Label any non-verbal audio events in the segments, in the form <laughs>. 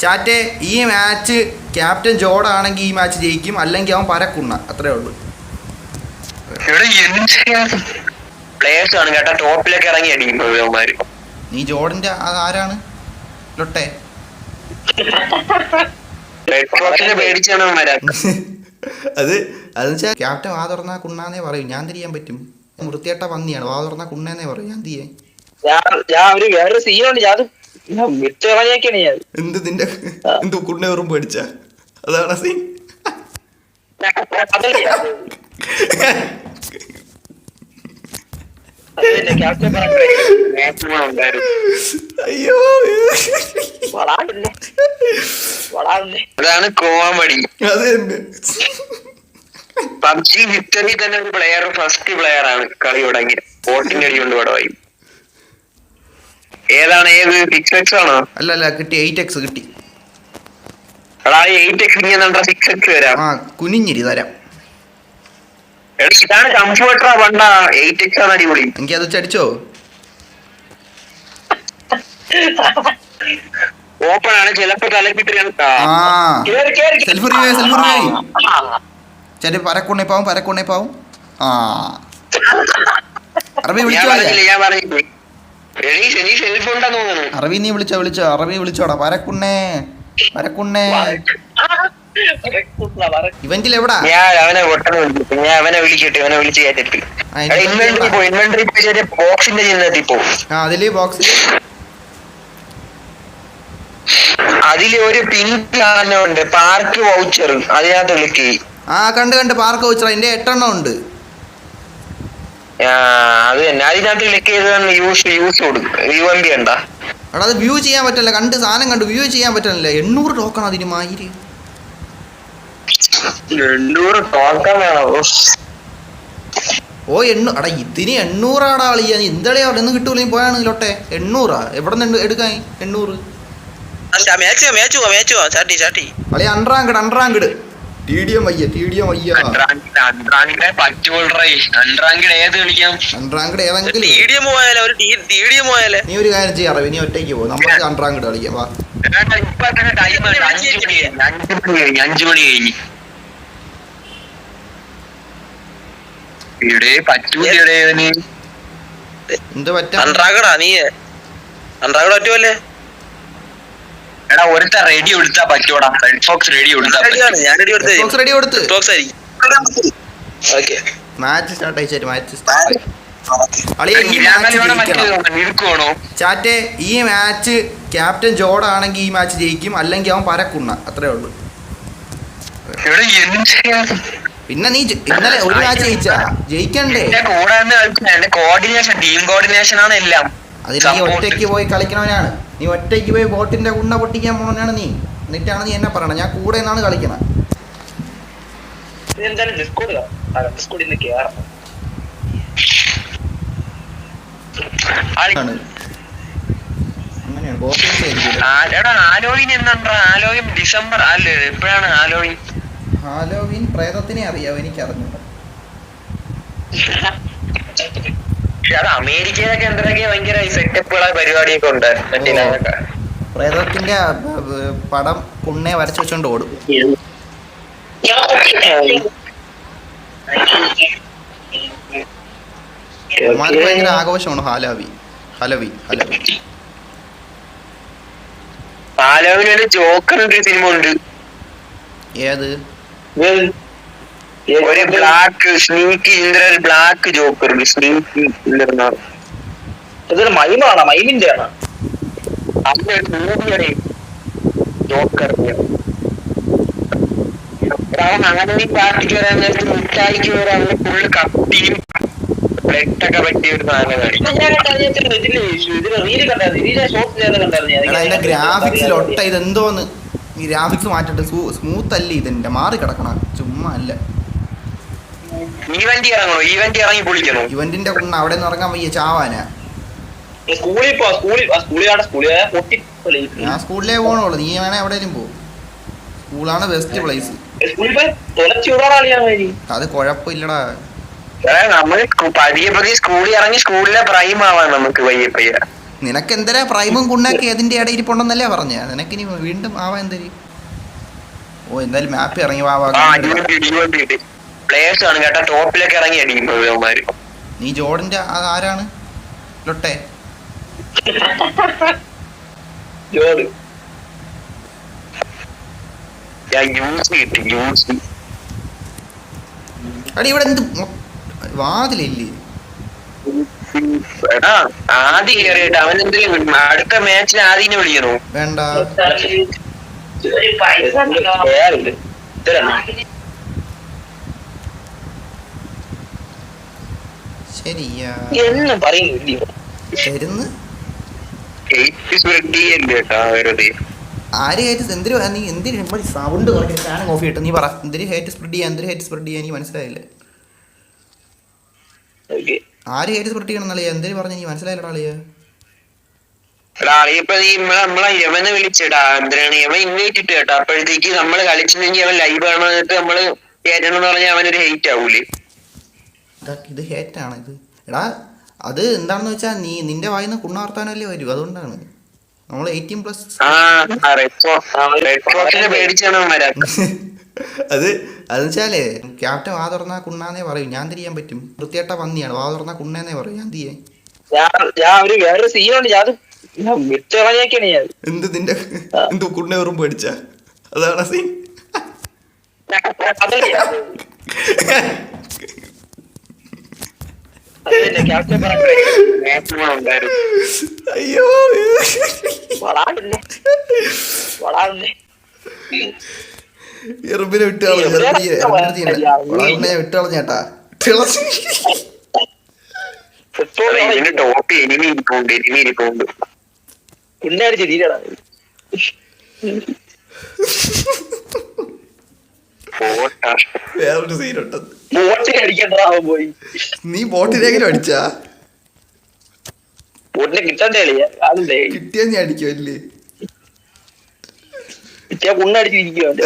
ചാറ്റെ ഈ match captain ജോർഡാണെങ്കിൽ ഈ match ജയിക്കും. അല്ലെങ്കിൽ അവൻ പരക്കുണ്ണ. അത്രേ ഉള്ളൂ. പ്ലേയേഴ്സ് ആണ് കേട്ടോ. ടോപ്പിലൊക്കെ ഇറങ്ങി അടിക്കും നീ ജോർഡിന്റെ ആരാണ്? ലൊട്ടെ. അത് അത് വെച്ചാൽ ക്യാപ്റ്റൻ വാ തുറന്നാ കുണ്ണാന്നേ പറയും. ഞാൻ തിരിയാൻ പറ്റും? വൃത്തിയേട്ട പന്നിയാണ്. വാ തുറന്നാ കുണ്ണേന്നേ പറയും. ഞാൻ തിരിയേ ഞാൻ ഒരു വേറൊരു സീനുണ്ട് ഞാൻ ഞാൻ എന്ത് നിന്റെ എന്ത് കുണ്ണെ വെറും പേടിച്ച? അതാണ് സീൻ അയ്യോ. അതാണ് കോമഡി അത്. തന്നെ പബ്ജി വിക്ടറി തന്നെ ഒരു പ്ലെയർ ഫസ്റ്റ് പ്ലെയർ ആണ് കളി തുടങ്ങി. വോട്ടിംഗ് അടി കൊണ്ട് പടവായി ഏതാണ്? ഏത്? സിക്സ് എക്സ് ആണോ? അല്ല അല്ല കിട്ടി എയ്റ്റ് എക്സ് കിട്ടി. എടാ എയ്റ്റ് എക്സ് ഇങ്ങനെ സിക്സ് എക്സ് വരാം? ആ കുനിഞ്ഞിരി തരാം. ഇതാണ് കംഫർട്ടറാ പണ്ട. എയ്റ്റ് എക്സ് ആണ് അടിപൊളി. എനിക്ക് അത് ചടിച്ചോ ഓപ്പൺ ആണ് ചിലപ്പോ തലക്കിട്ട് ആ. കേറി കേറി സെൽഫ് റിവേ സെൽഫ് റിവേ ചേട്ടി പരക്കുണ്ണേ പാവും പരക്കുണ്ണേ പാവും. ആ. അറബി ഞാൻ വിളിച്ചോ ഞാൻ പറഞ്ഞില്ലേ? എടീ നീ വിളിച്ച വിളിച്ചോ. അറബി വിളിച്ചോടാ. വരക്കുണ്ണേ. വരക്കുണ്ണേ. ഇവന്റിൽ എവിടാ? ഞാൻ അവനെ പൊട്ടെന്ന് വിളിക്കട്ടെ ഞാൻ അവനെ വിളിക്കട്ടെ അവനെ വിളിച്ച് കയറ്റിട്ട് ആ, എനിക്ക് ഇൻവെന്ററി പോ ഇൻവെന്ററി പോയി ചെറിയ ബോക്സിന്റെ ചിഹ്നത്തിൽ പോ. ആ അതിൽ ബോക്സിൽ അതിൽ ഒരു പിങ്ക് സാധനമുണ്ട് പാർക്ക് വൗച്ചർ അതിനകത്ത് ക്ലിക്ക് ആ കണ്ട് കണ്ട്. പാർക്ക് വൗച്ചർ അതിന്റെ എട്ടെണ്ണം ഉണ്ട്. അത് തന്നെ. അതിനകത്ത് ക്ലിക്ക് ചെയ്ത് യൂസ് യൂസ് കൊടുക്കും. യു എം ബി ഉണ്ടാ എടാ അത് വ്യൂ ചെയ്യാൻ പറ്റില്ല കണ്ട് സാധനം കണ്ട്. വ്യൂ ചെയ്യാൻ പറ്റില്ല എണ്ണൂറ് ടോക്കൺ അതിന് മായിരി. എണ്ണൂറ് ടോക്കൺ വേണോ? ഓ എണ്ണൂ അടാ ഇതിന് എണ്ണൂറാടാ കളിയാ എന്താളിയാ അവിടെ നിന്ന് കിട്ടൂല? നീ പോയാണെങ്കിലോട്ടെ എണ്ണൂറാ. എവിടെ നിന്ന് എടുക്കാൻ? എണ്ണൂറ്. മാച്ച് മാച്ച് മാച്ച് ചാട്ടി ചാട്ടി കളി unranked unranked T D M വയ്യ ടി ഡി എം വയ്യ അൺറാങ്കിഡ് ഏതെങ്കിലും നീ ഒരു കാര്യം ചെയ്യാറ നീ ഒറ്റയ്ക്ക് പോകും നമ്മൾക്ക് അൺറാങ്കഡ് കളിക്കാം വാ. അഞ്ചു മണി കഴിഞ്ഞ്. എന്ത് പറ്റാ? അൺറാങ്കടാ നീ അൺറാങ്കട പറ്റുമല്ലേ എടാ ഒരുത്ത റെഡി എടുത്താ പറ്റൂടാ റെഡ് ഫോക്സ് റെഡി എടുത്താ ഞാൻ റെഡി ബോക്സ് റെഡി കൊടുത്ത് ബോക്സ് ആയിരിക്കും. ഓക്കെ മാച്ച് സ്റ്റാർട്ട് അയച്ചു മാച്ച് സ്റ്റാർട്ട് അളിയ ഈ മാച്ച് ജയിക്കണം. നിൽക്കുവാണോ ചാറ്റെ ഈ മാച്ച് ക്യാപ്റ്റൻ ജോർഡാണെങ്കിൽ ഈ മാച്ച് ജയിക്കും. അല്ലെങ്കിൽ അവൻ പരക്കുന്ന അത്രേ ഉള്ളൂ. എന്ത്? പിന്നെ നീ ജ- ഇന്നലെ ഒരു മാച്ച് ജയിച്ചാ? ജയിക്കണ്ടേ? എന്റെ കൂടെ നിന്ന് കളിക്കുന്ന എന്റെ കോർഡിനേഷൻ ടീം കോർഡിനേഷൻ ആണ് എല്ലാം. അതിന് നീ ഒറ്റയ്ക്ക് പോയി കളിക്കണവനാണ്. നീ ഒറ്റയ്ക്ക് പോയി ബോട്ടിന്റെ ഉണ്ണ പൊട്ടിക്കാൻ പോണവനാണ് നീ. എന്നിട്ടാണ് നീ എന്നെ പറയണത് ഞാൻ കൂടെ നിന്നാണ് കളിക്കണം. ഹാലോവിൻ ഡിസംബർ അല്ലേ എപ്പോഴാണ് പ്രേതത്തിനെ അറിയാവോ? എനിക്ക് <laughs> അറിഞ്ഞൂടാ അത് അമേരിക്കയിലൊക്കെ എന്തൊക്കെ ഭയങ്കര സെറ്റപ്പുകളായ പരിപാടിയൊക്കെ ഉണ്ട്. മറ്റേ. പ്രേതത്തിന്റെ പടം പുണ്ണെ വരച്ചു വെച്ചോണ്ട് ഓടും. അവന്മാർക്ക് ഭയങ്കര ആഘോഷമാണ് ഹാലോവി. ഹലവി ഹലവി. ആലോയിന് ജോക്കർ സിനിമ ഉണ്ട്. ഏത്? ഒരു ബ്ലാക്ക് സ്നീക്ക് ഇന്ദ്ര ഒരു ബ്ലാക്ക് ജോക്കർ ഉണ്ട്. സ്നീക്ക് ഇന്ദ്രനാണ് ഇതൊരു മൈമാണ് മൈമിന്റെ ആണ് അതിന്റെ ഒരു മൂവിയുടെ ജോക്കർ അങ്ങനെ ഈ പാർട്ടിക്ക് വരാൻ നേരത്ത് മിഠായിക്ക് വരാൻ ഫുള്ള് കത്തിയും ബ്ലഡൊക്കെ പറ്റിയ ഒരു ഗ്രാഫിക്സിൽ ഒട്ട ഇതെന്തോന്ന്? ഈ ഗ്രാഫിക്സ് മാറ്റിട്ട് സ്മൂത്ത് അല്ലേ ഇതിന്റെ? മാറി കിടക്കണം ചുമ്മാ അല്ല. ഈവന്റ് ഇറങ്ങണോ? ഈവന്റ് ഇറങ്ങി പൊളിക്കണോ ഇവന്റിന്റെ കുണ്ണ അവിടെ നിന്ന് ഇറങ്ങാൻ വയ്യ ചാവാനാ. സ്കൂളിൽ പോ സ്കൂളിൽ സ്കൂളിലാണ് സ്കൂളിൽ പൊട്ടി ഞാൻ സ്കൂളിലേ പോകണുള്ളൂ നീ വേണേ എവിടെയും പോ. സ്കൂളാണ് ബെസ്റ്റ് പ്ലേസ് അത് കുഴപ്പമില്ലടാ. നമ്മൾ സ്കൂ- പതിയെ പതിയെ സ്കൂളിൽ ഇറങ്ങി സ്കൂളിലെ പ്രൈം ആവാൻ നമുക്ക് പയ്യെ പയ്യെ നിനക്ക് എന്തരാ പ്രൈമും കുണ്ണൊക്കെ അതിന്റെ ഇടയിരിപ്പുണ്ടെന്നല്ലേ പറഞ്ഞ? നിനക്കിനി വീണ്ടും ആവാ എന്തേ ഓ എന്തായാലും മാപ്പ് ഇറങ്ങി വാ വാ, പ്ലേയേഴ്സ് ആണ് കേട്ടോ. ടോപ്പിലേക്ക് ഇറങ്ങി അടിക്കുന്നത് നീ ജോർഡിന്റെ ആ- ആരാണ്? ലൊട്ടെ. ജോർഡ്. ഞാൻ യൂസ് കിട്ടി യൂസ് അടി ഇവിടെ എന്ത് വാതിലില്ലേ? എടാ ആദ്യം കയറിയിട്ട് അവൻ എന്തെങ്കിലും അടുത്ത മാച്ചിൽ ആദ്യം വിളിക്കണോ? വേണ്ട. എന്നും തരുന്ന് ആര് ഹേറ്റ് എന്തിനു നീ എന്തിനു സൗണ്ട് ഓഫ് നീ പറ. എന്തിനു ഹേറ്റ് സ്പ്രെഡ് ചെയ്യാൻ എന്തിനു ഹേറ്റ് സ്പ്രെഡ് ചെയ്യാൻ മനസ്സിലായില്ലേ. ഓക്കെ. ആര് ഹേറ്റ് സ്പ്രെഡ് ചെയ്യണം എന്നളിയ? എന്തിനു പറഞ്ഞു നീ മനസ്സിലായില്ലടാ അളിയ നമ്മളെ വിളിച്ചടാ. എന്തിനാണ്? ഇൻവൈറ്റ് ഇട്ട് കേട്ടോ. അപ്പോഴത്തേക്ക് നമ്മൾ കളിച്ചില്ലെങ്കിൽ അവൻ ലൈവ് ആണെന്നിട്ട് നമ്മൾ കേറ്റണം എന്ന് പറഞ്ഞാൽ അവനൊരു ഹെയ്റ്റ് ആവൂലേ. ഇതാ ഇത് ഹേറ്റാണ് ഇത്. എടാ അത് എന്താണെന്ന് വെച്ചാൽ നീ നിന്റെ വായിന്ന് കുണ്ണാർത്താനല്ലേ വരും അതുകൊണ്ടാണ്. നമ്മൾ എയ്റ്റീൻ പ്ലസ് <laughs> അത് അത് വെച്ചാലേ ക്യാപ്റ്റൻ വാ തുറന്നാ കുണ്ണാന്നേ പറയും ഞാൻ തിരിയാൻ പറ്റും? വൃത്തിയേട്ട പന്നിയാണ് വാ തുറന്നാ കുണ്ണേന്നേ പറയും ഞാൻ തിരിയേ എന്ത് നിന്റെ എന്ത് കുണ്ണെ വെറും പേടിച്ച? അതാണ് സീൻ <laughs> <laughs> അതല്ലേ അതല്ലേ ക്യാപ്റ്റൻ പറഞ്ഞേ മാക്സിമം ഉണ്ടായിരുന്നു അയ്യോ വളാടുന്നേ വളാടുന്നേ എറുമ്പിനെ വിട്ട് കളഞ്ഞു വേറൊരു സീനുണ്ട്. ബോട്ടിന് അടിക്കണ്ടാവും പോയി. നീ ബോട്ടിലെങ്കിലും അടിച്ചാ? ബോട്ടിനെ കിട്ടണ്ടേ കിട്ടിയാ കുണ്ണടിച്ചിരിക്കുവാണ്ട്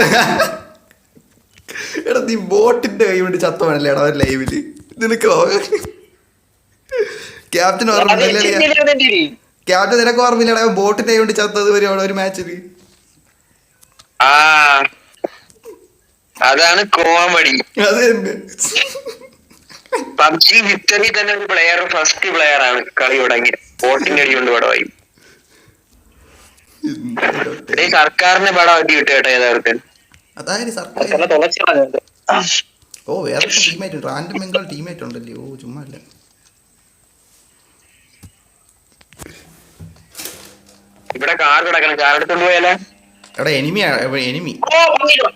എടാ നീ ബോട്ടിന്റെ കൈ കൊണ്ട് ചത്തവനല്ലേ എടാ ഒരു ലൈവിൽ? നിനക്ക് ക്യാപ്റ്റൻ ഓർമ്മയില്ലേ ക്യാപ്റ്റൻ നിനക്ക് ഓർമ്മയില്ലടാ ബോട്ടിന്റെ കൈ കൊണ്ട് ചത്തത് വരെ അവിടെ ഒരു മാച്ചിൽ ആ. അതാണ് കോമഡി പബ്ജി വിക്ടറി തന്നെ ഒരു പ്ലെയർ ഫസ്റ്റ് പ്ലെയർ ആണ് കളി തുടങ്ങി വോട്ടിംഗ് അടിയുണ്ട് കൊണ്ട് പടമായി ഇടേ സർക്കാരിന്റെ പടം ആക്കി വിട്ടു കേട്ടോ സർക്കാർ ഓ വേറെ ടീമേറ്റ് റാൻഡം ബംഗാൾ ടീമേറ്റ് ഉണ്ടല്ലേ? ഓ ചുമ്മാ ഇല്ല ഇവിടെ കാർ കിടക്കണം. കാർ എടുത്തോണ്ട് പോയാലേ? എടാ എനിമിയാ എനിമി എടാ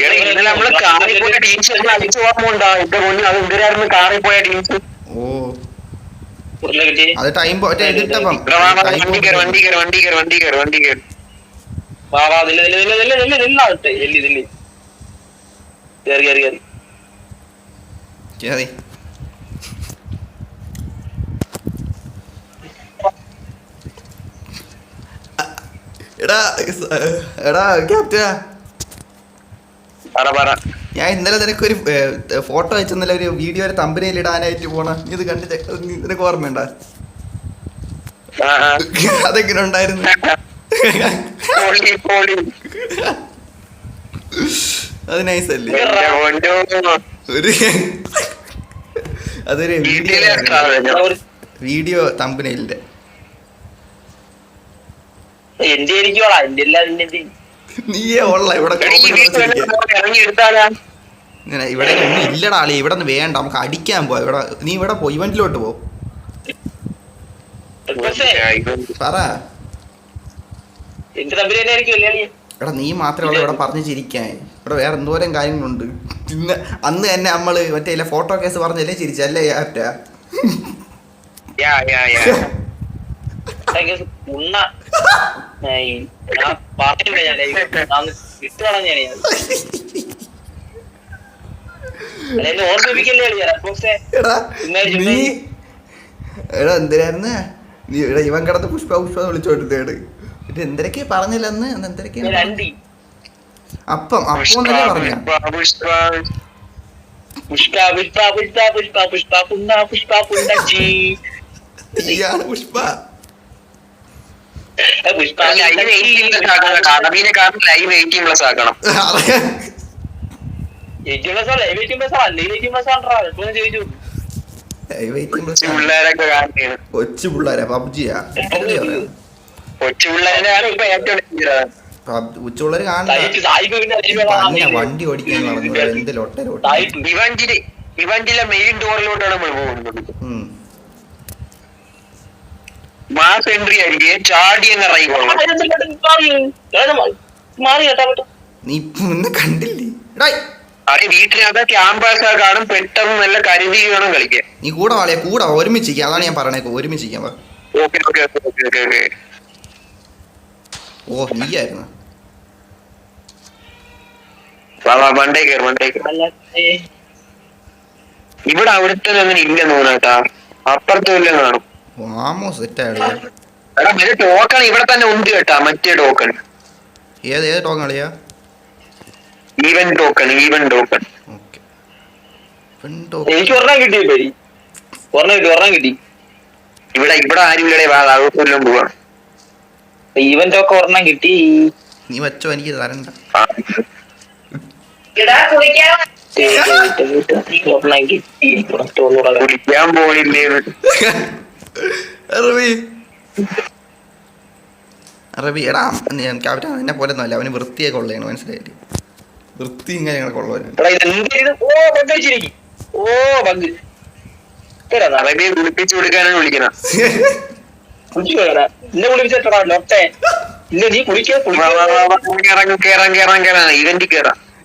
ഇന്നലെ നമ്മൾ കാറി പോയ ടീംസ് എല്ലാം അടിച്ചു പോണ്ടാ? എന്റെ മുന്നിൽ അത് എന്തിനായിരുന്നു കാറിൽ പോയ ടീംസ് ഓ. അത് ടൈം വണ്ടി കയറി വണ്ടി കയറി വണ്ടി കയറി വണ്ടി കയറി വണ്ടി കയറി. കേറി കേറി കേറി. കേറി. എടാ എടാ പറ ഞാൻ ഇന്നലെ നിനക്ക് ഒരു ഫോട്ടോ അയച്ചു ഇന്നലെ ഒരു വീഡിയോ ഒരു തമ്പനയിൽ ഇടാനായിട്ട് പോണ. നീ ഇത് കണ്ടിട്ട് നിനക്ക് ഓർമ്മയുണ്ട. അതെങ്ങനെ ഉണ്ടായിരുന്നു. അത് നൈസ് അല്ലേ? ഒരു അതൊരു വീഡിയോ വീഡിയോ തമ്പനയിലിന്റെ എന്റെ ആയിരിക്കുവാടാ എന്റെ എല്ലാം? നീയേ ഉള്ള ഇവിടെ ഇവിടെ ഒന്നും ഇല്ലടാ അളി. ഇവിടെ നിന്ന് വേണ്ട നമുക്ക് അടിക്കാൻ പോവാ. ഇവിടെ നീ ഇവിടെ പോ ഇവന്റിലോട്ട് പോ. പറ? എടാ നീ മാത്രമേ ഇവിടെ പറഞ്ഞു ചിരിക്കാൻ. ഇവിടെ വേറെ എന്തോരം കാര്യങ്ങളുണ്ട്. ഇന്ന് അന്ന് തന്നെ നമ്മൾ മറ്റേ ഫോട്ടോ കേസ് പറഞ്ഞല്ലേ ചിരിച്ചല്ലേ ആറ്റാ? <laughs> നീ എടാ എന്തിനായിരുന്നു നീ എടാ ഇവൻ കിടന്ന് പുഷ്പ പുഷ്പ വിളിച്ചോണ്ടിരുന്നേട് എന്നിട്ട് എന്തൊക്കെ പറഞ്ഞില്ലെന്ന് അന്ന് എന്തൊക്കെ അപ്പം അപ്പം എന്നല്ലേ പറഞ്ഞ Pushpa Pushpa Pushpa Pushpa Pushpa Pushpa Pushpa പുണ്ണച്ചി Pushpa Pushpa live eighteen plus ആക്കണം. ലൈവ് എയ്റ്റീൻ പ്ലസ് ആക്കണം കൊച്ചു പിള്ളേരാ? പബ്ജിയാ പബ്ജി. കൊച്ചു ഇപ്പൊ ഏറ്റവും പിള്ളേര് വണ്ടി ഓടിക്കാൻ നടന്നു എന്ത് ലൊട്ടരോട്ട് മെയിൻ ഡോറിലോട്ടാണ് നമ്മൾ പോകുന്നത്. മാസ് എൻട്രി ആയിരിക്കും? ചാടി എന്ന് അറിയിക്കും മാറി. കേട്ടാ നീ ഇപ്പൊ കണ്ടില്ലേ? അത് വീട്ടിനകത്ത് ക്യാമ്പസ് കാണും. പെട്ടെന്ന് നല്ല കരുതി വേണം കളിക്കാൻ. നീ കൂടെ വാളിയ കൂടെ ഒരുമിച്ചിരിക്കാം. അതാണ് ഞാൻ പറയണേ. ഒരുമിച്ചിരിക്കാം ഓ കയറി വണ്ടേ ഇവിടെ അവിടുത്തെ അങ്ങനെ ഇല്ലെന്ന് തോന്നാട്ടാ അപ്പുറത്തും ഇല്ല കാണും. സെറ്റാണ് എടാ മറ്റേ ടോക്കൺ ഇവിടെ തന്നെ ഉണ്ട് കേട്ടാ മറ്റേ ടോക്കൺ ഏത് ഏത് ടോങ് കളിയാ even token even token okay എനിക്ക് ഒരെണ്ണം കിട്ടി പേര് ഒരെണ്ണം കിട്ടി ഒരെണ്ണം കിട്ടി ഇവിടെ ഇവിടെ ആരും ഇല്ലടേ വാ ആഘോഷം പോവാ ഈവന്റ് ടോക്കൺ ഒരെണ്ണം കിട്ടി നീ വെച്ചോ എനിക്ക് തരണ്ട കുളിക്കാൻ പോണില്ലേ റബി അറബി എടാ ക്യാപ്റ്റൻ എന്നെ പോലെ ഒന്നുമല്ല അവന് വൃത്തിയൊക്കെ ഉള്ളതാണ് മനസ്സിലായില്ലേ? വൃത്തി ഇങ്ങനെ കൊള്ളവനാണ് എടാ ഇത് എന്ത് ഇത് ഓ ബഗ് അറബിയെ കൊടുക്കാനാണ് വിളിക്കണം?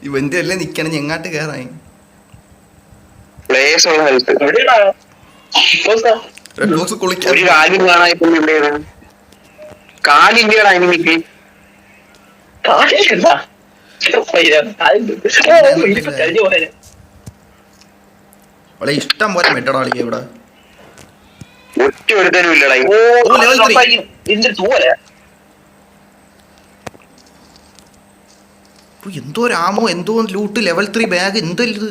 ഇവന്റ് എല്ലാം നിക്കണം ഞങ്ങാട്ട് കേറാൻ? പ്ലേസ് ഉള്ള സ്ഥലത്ത്. ഇപ്പോസാ? കുളിക്കാൻ ഒരു കാലും കാണാൻ ഇവിടെ കാലില്ലടാ എനിക്ക് കാലില്ല. പോയത്. ഇഷ്ടം പോലെ മെട്ടടാ കളിക്കുക ഇവിടെ ഒറ്റ ഒരുത്തനും ഇല്ലടാ എന്തോ രാമോ എന്തോ ലൂട്ട് ലെവൽ ത്രീ ബാഗ് എന്തോ ഇത്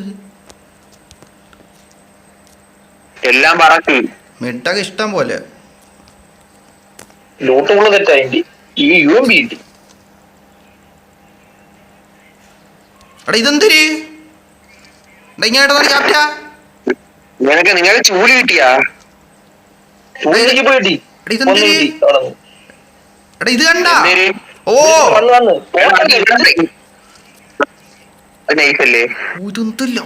എല്ലാം പറക്കി മെട്ടൊക്കെ ഇഷ്ടം പോലെ. ഇതെന്തൊരു? നിനക്ക് നിങ്ങളെ ചൂൽ കിട്ടിയാ? ഇത് കണ്ട. ഓ. ഇതെന്തല്ല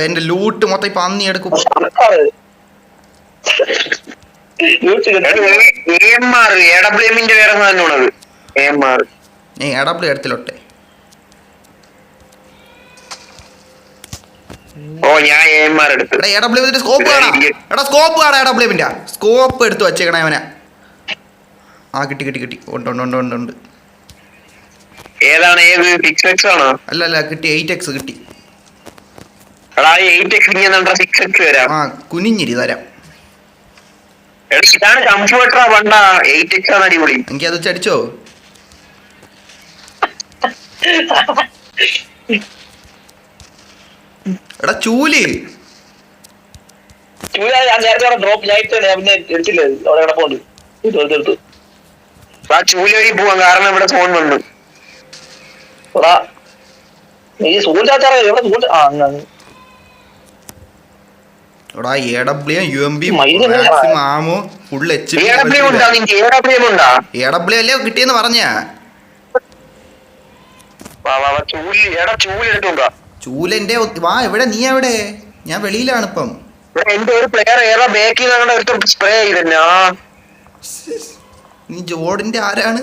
എന്റെ ലൂട്ട്. മൊത്തം ഇപ്പൊ അന്നി എടുക്കും. ലൂട്ട് കിട്ടി A M R A W എമ്മിന്റെ വേറെ തന്നെയാണത് എ എം ആർ ഏ എടപ്പിളി എടുത്തിലോട്ടെ ഓ ഞാൻ എ എം ആർ എടുത്തു. എടാ എ ഡബ്ല്യു സ്കോപ്പ് കാണാ. എടാ സ്കോപ്പ് കാണാ എ ഡബ്ല്യുവിന്റെ സ്കോപ്പ് എടുത്ത് വെച്ചേക്കണേ അവനെ. ആ കിട്ടി കിട്ടി കിട്ടി. ഉണ്ട് ഉണ്ട് ഉണ്ട് ഉണ്ട് ഉണ്ട്. ഏതാണ് ഏത്? സിക്സ് എക്സ് ആണോ? അല്ല അല്ല കിട്ടി എയ്റ്റ് എക്സ് കിട്ടി. എടാ എയ്റ്റ് എക്സ് സിക്സ് എക്സ് വരാം. ആ കുനിഞ്ഞിരി തരാം. ഇതാണ് കംഫർട്ടറാ പണ്ട. എയ്റ്റ് എക്സ് ആണ് അടിപൊളി. എനിക്ക് അത് ചടിച്ചോ <laughs> എടാ ചൂൽ ചൂടാ ഞാൻ നേരത്തെ ഡ്രോപ്പ് ഞാൻ ഇട്ടേ ഞാൻ പിന്നെ എടുത്തില്ല അവിടെ കിടപ്പുണ്ട് എടുത്തു എടുത്തു എടുത്തു. ആ ചൂൽ വഴി പോവാം കാരണം ഇവിടെ ഫോൺ വന്നു. എടാ ഈ എവിടെ ആ. എടാ A W U M B മയിൽ തന്നെ maximum ammo full H A W ഉണ്ടാ? നിന്റെ എ ഡബ്ല്യു ഉണ്ടാ? എ അല്ലേ കിട്ടിയെന്ന് പറഞ്ഞാ? വാ വാ വാ ചൂൽ എടാ ചൂൽ എടുത്തോണ്ടാ ചൂലെന്റെ വാ എവിടെ? നീ എവിടെ? ഞാൻ വെളിയിലാണ് ഇപ്പം. എന്റെ ഒരു പ്ലെയർ ഏറെ ബാക്കിൽ നിന്നാണ് ഒരു സ്പ്രേ ചെയ്തന്നെ നീ ജോർഡിന്റെ ആരാണ്?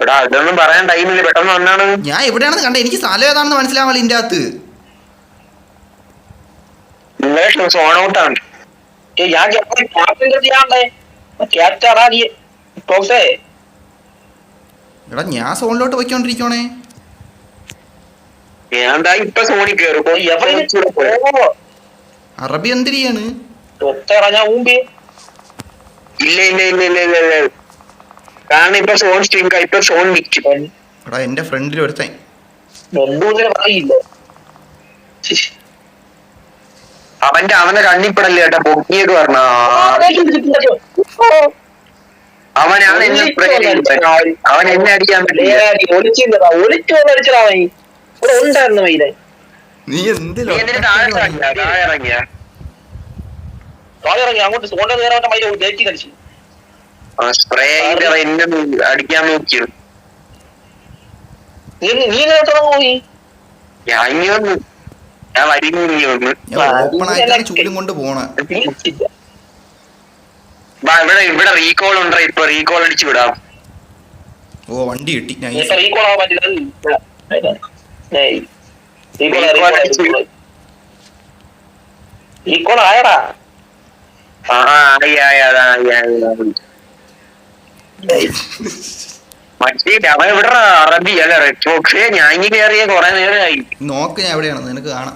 എടാ ഇതൊന്നും പറയാൻ ടൈമില്ല പെട്ടെന്ന് വന്നാണ്. ഞാൻ എവിടെയാണെന്ന് കണ്ട. എനിക്ക് സ്ഥലം ഏതാണെന്ന് മനസ്സിലാവാൻ ഇതിന്റെ അകത്ത് സോൺ ഔട്ടാണ് ഞാൻ ക്യാപ്റ്റൻ ചെയ്യാണ്ടേ ക്യാപ്റ്റാറാ നീ എടാ ഞാൻ സോണിലോട്ട് പോയിക്കൊണ്ടിരിക്കണേ ദാ ഇപ്പൊ സോണി എവിടെ അറബി എന്തിരിയാണ്? ഇല്ല ഇല്ല ഇല്ല ഇല്ല ഇല്ല ഇല്ല. കാരണം ഇപ്പൊ സോൺ സ്ട്രീം ഇപ്പൊ സോൺ നിൽക്കും എടാ എന്റെ ഫ്രണ്ടിൽ ഒരുത്തൻ. അവന്റെ അവനെ കണ്ണിപ്പെടല്ലേ കേട്ടാ പൊക്കിയൊക്കെ പറഞ്ഞ. അവനാണ് എന്നെ. അവൻ എന്നെ അടിക്കാൻ പറ്റില്ല. ഇവിടെ ഉണ്ടായിരുന്നു മൈനെ നീ എന്തിലോ താഴെ ഇറങ്ങിയ താഴെ ഇറങ്ങിയ? ഇറങ്ങി അങ്ങോട്ട് കളിച്ചു. സ്പ്രേ എന്നെ നോ- അടിക്കാൻ നോക്കി നീ നീ നേരത്തെ പോയി? ഞാൻ ഞാൻ വരിഞ്ഞു ഓപ്പൺ ആയിട്ടാണ് ചൂലും കൊണ്ട് പോണ. ഇവിടെ ഇവിടെ റീകോൾ ഉണ്ടോ? ഇപ്പൊ റീകോൾ അടിച്ചു വിടാം. ഓ വണ്ടി കിട്ടി. റീകോൾ ആവാൻ പറ്റില്ല. റീകോൾ ആയടാ. അറബി അല്ല? റെഡ് ബോക്സ് ഞാൻ ഇനി കയറിയ കൊറേ നേരമായി. നോക്ക് ഞാൻ എവിടെയാണ് നിനക്ക് കാണാം.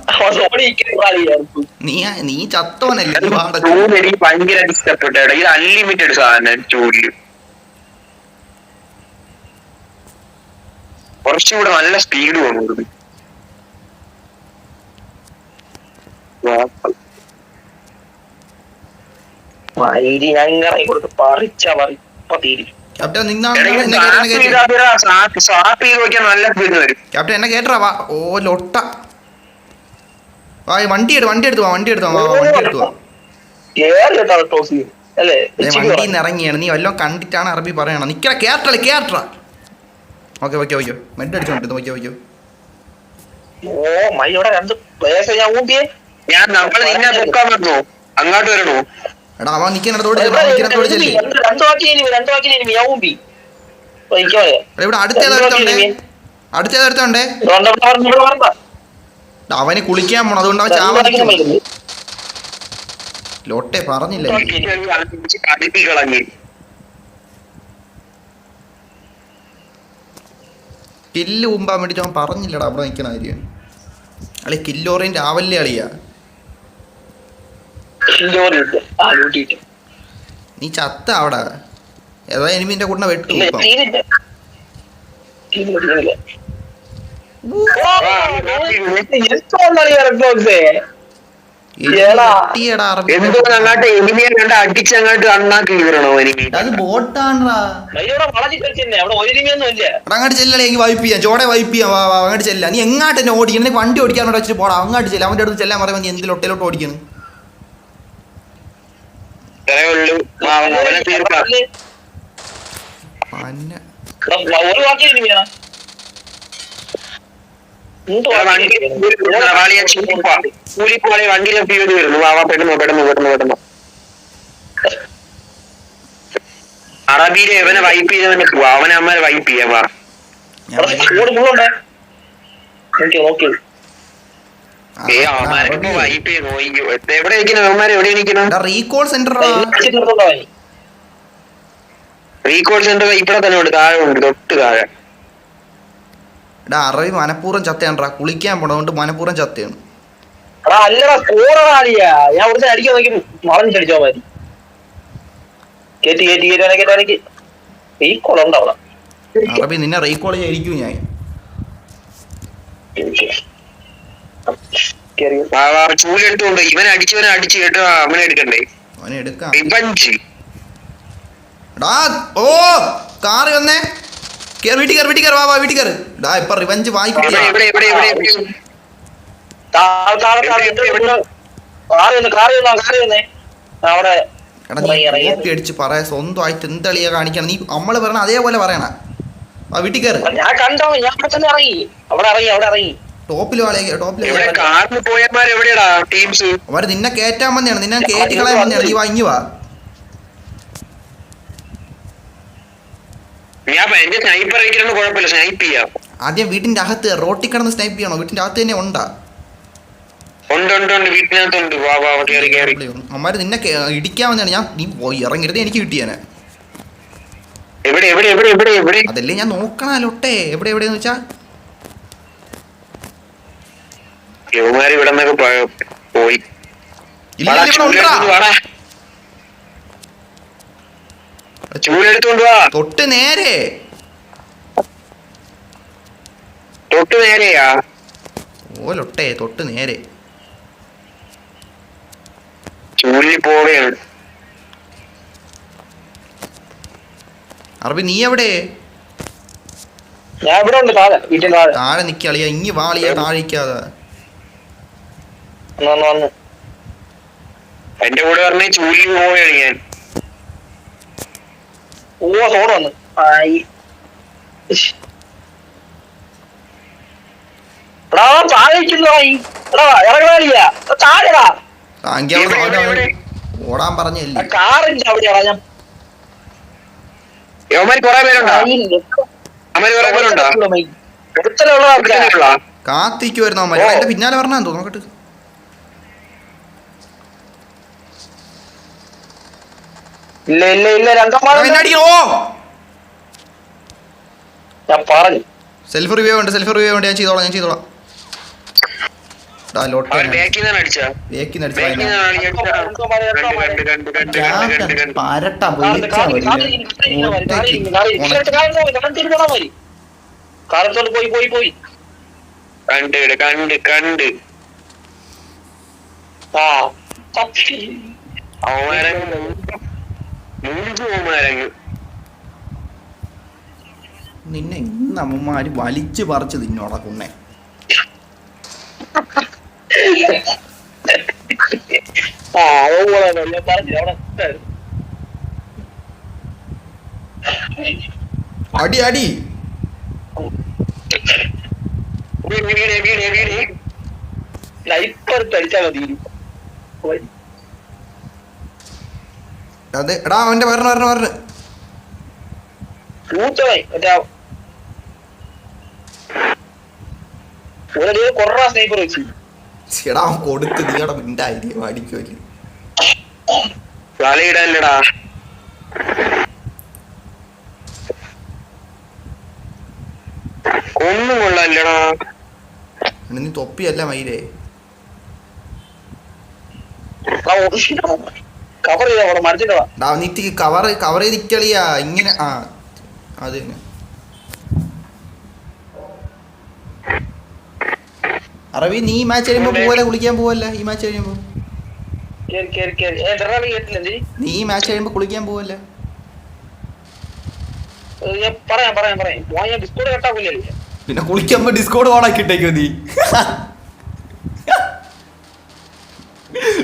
നീ നീ ചത്തോനല്ലേ ഭയങ്കര ഇഷ്ടപ്പെട്ടു ഇത് അൺലിമിറ്റഡ് സാധനം ചൂടിൽ. കുറച്ചുകൂടെ നല്ല സ്പീഡ് മൈരി ഞാൻ ഇങ്ങനെ കൊടുത്ത് പറിച്ച പറിപ്പ തീരും. ക്യാപ്റ്റൻ എന്നെ വാ. ഓ ലൊട്ട. വാ വണ്ടി എടുത്ത് വണ്ടി എടുത്തു വാ വണ്ടി എടുത്തു വാ വണ്ടി എടുത്തു കേട്ടോ ഇറങ്ങിയാണ്. നീ വല്ലതും കണ്ടിട്ടാണ് അറബി പറയണം നിക്കട കേട്ടള കേട്ടറ ഓക്കെ ഓക്കെ ഓക്കെ. മെഡ് അടിച്ചോണ്ട് ഓക്കെ ഓക്കെ. ഓ മൈ ഇവിടെ രണ്ട് പ്ലേസ് ഞാൻ ഊമ്പിയേ. ഞാൻ നമ്മൾ നിന്നെ പൊക്കാൻ വന്നു. അങ്ങോട്ട് വരണോ എടാ അവൻ നിൽക്കുന്നിടത്തോട് നിൽക്കുന്നിടത്തോട് ചെല്ലി രണ്ട് വാക്കി ഇനി രണ്ട് വാക്കി ഇനി ഞാൻ ഊമ്പി. ഇവിടെ അടുത്ത ഏതെടുത്തോണ്ടേ അടുത്ത ഏതെടുത്തോണ്ടേ അവന് കുളിക്കാൻ പോണം അതുകൊണ്ട് അവൻ ചാവടിക്കും ലോട്ടെ പറഞ്ഞില്ല? കില്ല് മുമ്പാൻ വേണ്ടിയിട്ട് അവൻ പറഞ്ഞില്ലടാ അവിടെ നിൽക്കണ കാര്യം അളി കില്ലോറിയും രാവിലെ അളിയാ നീ ചത്ത അവിടെ ഏതാ എനിമിന്റെ കൂടെ വെട്ടു ഇപ്പം അത് ബോട്ടാണ്ടാ അങ്ങോട്ട് ചെല്ലടേ എനിക്ക് വൈപ്പ് ചെയ്യാം. ചോടെ വൈപ്പ് ചെയ്യാം. അങ്ങോട്ട് ചെല്ല. നീ എങ്ങാട്ട് എന്നെ ഓടിക്കണം നിനക്ക് വണ്ടി ഓടിക്കാനോട് വെച്ചിട്ട് പോടാ. അങ്ങോട്ട് ചെല്ലാം. അവന്റെ അടുത്ത് ചെല്ലാൻ പറയുമ്പോൾ നീ എന്തിൽ ഒട്ടയിലോട്ട് ഓടിക്കണം? ഒരു വാക്കി കൂലിപ്പോലെ വണ്ടിയിലെ ഫീഡ് വരുന്നു. വാ വാ, പെട്ടെന്ന് പെട്ടെന്ന് പെട്ടെന്ന് പെട്ടെന്ന് അറബിയിലെ എവനെ വൈപ്പ് ചെയ്തവനെ പോവാ. അവനെ അമ്മ വൈപ്പ് ഇരിക്കണം റീകോൾ സെന്റർ റീകോൾ സെന്റർ ഇവിടെ തന്നെ ഉണ്ട്. താഴെ ഉണ്ട്. തൊട്ട് താഴെ. എടാ അറബി മനഃപൂർവം ചത്തയാണ്ട്രാ കുളിക്കാൻ പോണതുകൊണ്ട് മനഃപൂർവം ചത്തയാണ്. അല്ലടാ ഞാൻ അടിക്കാൻ നോക്കി വളഞ്ഞടിച്ചോ മതി. കേറ്റി കേറ്റി അറബി നിന്നെ റീകോൾ ചെയ്യായിരിക്കും ഞാൻ. കേറി. വാ വാ ചൂലെടുത്തോണ്ട് ഇവനെ അടിച്ചവനെ അടിച്ച്. കേട്ടോ അവനെ എടുക്കണ്ടേ? അവനെ എടുക്കാം. റിവഞ്ച്. എടാ ഓ കാറ് വന്നേ. കേറ് വീട്ടിൽ കേർ വീട്ടിൽ കേർ വാ വാ വീട്ടിൽ കേർ ഡാ ഇപ്പൊ റിവഞ്ച് കാറി കാറി കാറി കോപ്പി അടിച്ച് പറയാ സ്വന്തമായിട്ട് എന്തളിയാ കാണിക്കണം? നീ നമ്മൾ പറഞ്ഞ അതേപോലെ പറയണ. ആ വീട്ടിൽ കയറി ഞാൻ കണ്ടോ ഞാൻ അവിടെ തന്നെ ഇറങ്ങി. അവിടെ ഇറങ്ങി അവിടെ ഇറങ്ങി. ടോപ്പിൽ ടോപ്പിൽ അവർ നിന്നെ കേറ്റാൻ വന്നെയാണ് നിന്നെ കേറ്റി കളയാൻ വന്നെയാണ്. നീ വാങ്ങിവാ വാ ഞാൻ എന്റെ സ്നൈപ്പർ അടിക്കണമെന്ന് കുഴപ്പമില്ല സ്നൈപ്പ് ചെയ്യാം ആദ്യം വീട്ടിന്റെ അകത്ത് റോട്ടി കിടന്ന് സ്നൈപ്പ് ചെയ്യണോ? വീട്ടിന്റെ അകത്ത് തന്നെ ഉണ്ടാ. അമ്മാര് നിന്നെ ഇടിക്കാമെന്നാണ് ഞാൻ നീ ഇറങ്ങരുത് എനിക്ക് കിട്ടിയാനെ. അതല്ലേ ഞാൻ നോക്കണ ലൊട്ടെ എവിടെ എവിടെയെന്ന് വെച്ചാ? യവന്മാര് ഇവിടെ പോയി ഇല്ല വാടാ, ഇവിടെ ഉണ്ടാ ചൂലെടുത്ത് വാടാ. ചൂലെടുത്തോണ്ട് വാ. തൊട്ട് നേരെ. തൊട്ട് നേരെയാ? ഓലൊട്ടെ തൊട്ട് നേരെ. ചൂലിൽ പോവുകയാണ്. അറബി നീ എവിടെ? താഴെ താഴെ. നിക്കളിയ ഇങ്ങി വാളിയ താഴിക്കാതെ. എന്റെ കൂടെ പറഞ്ഞ ചൂലിൽ പോവുകയാണ് ഞാൻ. ഓ സോണ് വന്ന്. എടാ താഴെ എടാ ഇറങ്ങാനില്ല. താഴെടാ? ഓടാൻ പറഞ്ഞല്ലേ? കാറിന്റെ അവിടെയാടാ ഞാൻ. യവന്മാര് കൊറേ പേരുണ്ടോ? ആയില്ല. അവന്മാര് കൊറേ പേരുണ്ടോ? കാത്തിക്കുമായിരുന്നു എന്റെ പിന്നാലെ പറഞ്ഞാന്ന് തോന്നുന്നു നോക്കട്ടെ. ഇല്ല ഇല്ല ഇല്ല രണ്ടാം ഓ ഞാൻ പറഞ്ഞു സെൽഫ് റിവ്യൂ ഉണ്ട് സെൽഫ് റിവ്യൂ ഉണ്ട് ഞാൻ ചെയ്തോളാം ഞാൻ ചെയ്തോളാം. പരട്ട കാലത്തോട്ട് പോയി പോയി പോയി. കണ്ട് കണ്ട് കണ്ട് ആ തപ്പി. നിന്നെ ഇന്ന് അമ്മമാര് വലിച്ചു പറിച്ചു തിന്നോടാ കുണ്ണെ ആ അതുപോലെ തന്നെ ഞാൻ പറഞ്ഞു അവിടെ ഇട്ടായിരുന്നു. അടി അടി. ലൈഫ് അടിച്ചാൽ മതി. അതെ എടാ അവന്റെ പറഞ്ഞു പറഞ്ഞു പറഞ്ഞു എടാ അവൻ കൊടുത്ത് നീടെ മിണ്ടായിരിക്കും അടിക്കുമല്ലേ കളിയിടല്ലടാ ഒന്നും കൊള്ളാല്ലടാ നീ തൊപ്പിയല്ല മയിലേ. കവർ ചെയ്താ അവിടെ ഡാ നീ കവർ കവർ ചെയ്ത് നിക്കളിയാ. ഇങ്ങനെ ആ അത് തന്നെ. അറബി നീ ഈ മാച്ച് കഴിയുമ്പോ പോവല്ലേ? കുളിക്കാൻ പോവല്ലേ? ഈ മാച്ച് കഴിയുമ്പോ? നീ ഈ മാച്ച് കഴിയുമ്പോ കുളിക്കാൻ പോവല്ലേ? പിന്നെ കുളിക്കുമ്പോ ഡിസ്കോഡ് ഓണാക്കി ഇട്ടേക്കോ നീ.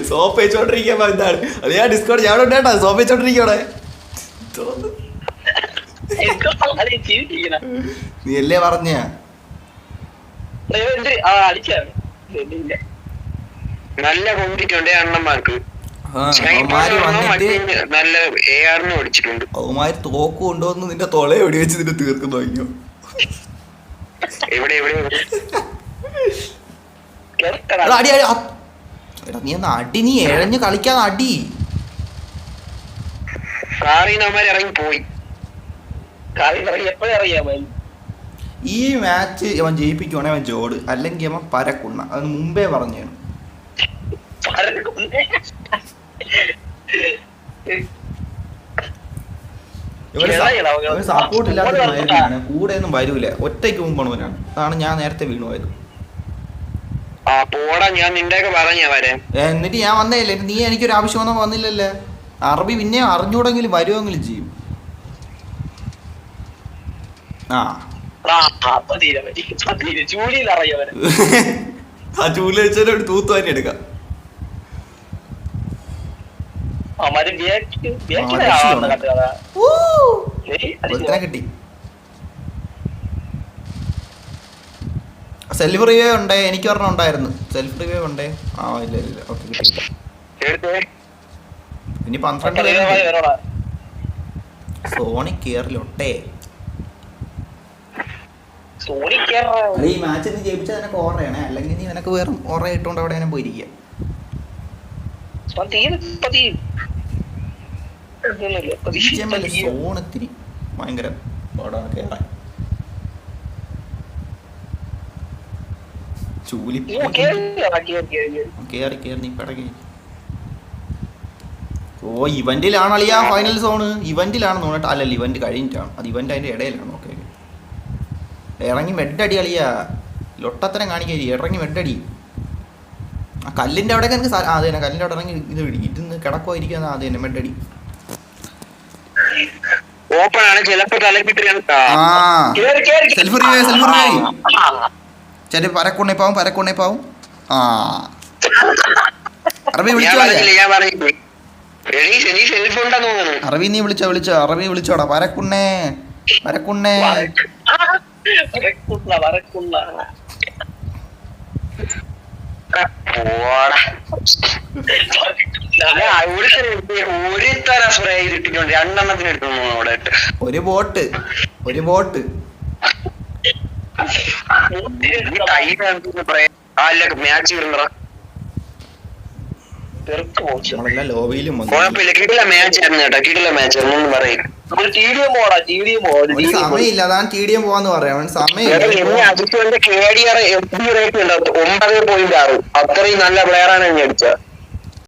സോപ്പ് വെച്ചോണ്ടിരിക്കാൻ എന്താണ്? അത് ഞാൻ ഡിസ്കൗണ്ട് ഞാൻ ഉണ്ടാ സോപ്പ് ജീവിച്ചിരിക്കണ നീ അല്ലേ പറഞ്ഞ? നല്ല അണ്ണന്മാർക്ക്. നല്ല എ ആറിന് പഠിച്ചിട്ടുണ്ട് അവന്മാര് തോക്ക് കൊണ്ടുവന്ന് നിന്റെ തൊളയെ വെടി വെച്ച് നിന്റെ തീർക്കുന്നു അയ്യോ എവിടെ എവിടെ അടി അടി എടാ നീ ഒന്ന് അടി നീ എഴഞ്ഞ് കളിക്കാതെ അടി. ഇറങ്ങി പോയി. ഈ മാച്ച് അവൻ ജയിപ്പിക്കുവാണെങ്കിൽ അവൻ ജോഡ് അല്ലെങ്കിൽ അവൻ പരക്കുണ്ണ. അത് മുമ്പേ പറഞ്ഞു സപ്പോർട്ട് ഇല്ലാത്ത കൂടെ ഒന്നും വരൂല. ഒറ്റയ്ക്ക് മുമ്പാണ് അതാണ് ഞാൻ നേരത്തെ വീണു പോയത് ആ പോടാ ഞാൻ നിന്റെയൊക്കെ പറഞ്ഞ വരെ എന്നിട്ട് ഞാൻ വന്നേല്ലേ നീ എനിക്കൊരു ആവശ്യം വന്നാൽ വന്നില്ലല്ലേ? അറബി പിന്നെ അറിഞ്ഞൂടെങ്കിലും വരുമെങ്കിലും ചെയ്യും. ആ. ആ <laughs> ചൂൽ വെച്ചാൽ ഒരു തൂത്ത് തന്നെ എടുക്കാം. അവന്മാര് സെൽഫ് റിവ്യൂ ഉണ്ടേ എനിക്ക് ഒരെണ്ണം ഉണ്ടായിരുന്നു. സെൽഫ് റിവ്യൂ ഉണ്ടേ? ആ ഇല്ല ഇല്ല ഓക്കെ ഇനി പന്ത്രണ്ട് സോണി കേറിലൊട്ടേ. ഈ മാച്ച് നീ ജയിപ്പിച്ചാൽ നിനക്ക് ഓറയാണ് അല്ലെങ്കിൽ നീ നിനക്ക് വെറും ഓറ ഇട്ടുകൊണ്ട് അവിടെ ഞാൻ പോയിരിക്കുക. സോൺ ഇത്തിരി ഭയങ്കര പാടാണ് കേറാൻ. ചൂലി കേറി, കേറി, നീ പിടകി. ഓ ഇവന്റിലാണ് അളിയാ ഫൈനൽ സോണ് ഇവന്റിലാണ് തോന്നിട്ട് അല്ലല്ല ഇവന്റ് കഴിഞ്ഞിട്ടാണ്. അത് ഇവന്റ് അതിന്റെ ഇടയിലാണ്. ഓക്കെ ഇറങ്ങി മെഡടി അളിയ. ലൊട്ടത്തരം കാണിക്കരി ഇറങ്ങി മെഡടി. ആ കല്ലിന്റെ അവിടെ എനിക്ക് അതെ ആ, അത് തന്നെ. കല്ലിന്റെ അവിടെ ഇറങ്ങി ഇത് ഇടി. ഇരുന്ന് കിടക്കോ ഇരിക്കുന്ന അത് തന്നെ മെഡടി. ഓപ്പൺ ആണ്. ചിലപ്പോ തലക്കിട്ട് ആ. കേറി കേറി സെൽഫ് റിവൈവ് സെൽഫ് റിവൈവ് ചേട്ടൻ പറക്കുന്നേ പാവും ആ. അറബി വിളിച്ചോ അറബി നീ വിളിച്ചോ വിളിച്ചോ അറബി വിളിച്ചോടാ. പരക്കുണ്ണേ പരക്കുണ്ണേ. ഒരു ബോട്ട് ഒരു ബോട്ട്. ലോബിയിലും വന്നു. കുഴപ്പമില്ല. കിടില മാച്ച് ആയിരുന്നു കേട്ടോ. കിടില മാച്ച് പറയും. സമയമില്ല. അതാണ് ടി ഡി എം പോവാന്ന് പറയാം. ഒമ്പത് പോയിന്റ് ആറ്. അത്രയും നല്ല പ്ലെയർ ആണ് ഞാൻ അടിച്ചത്.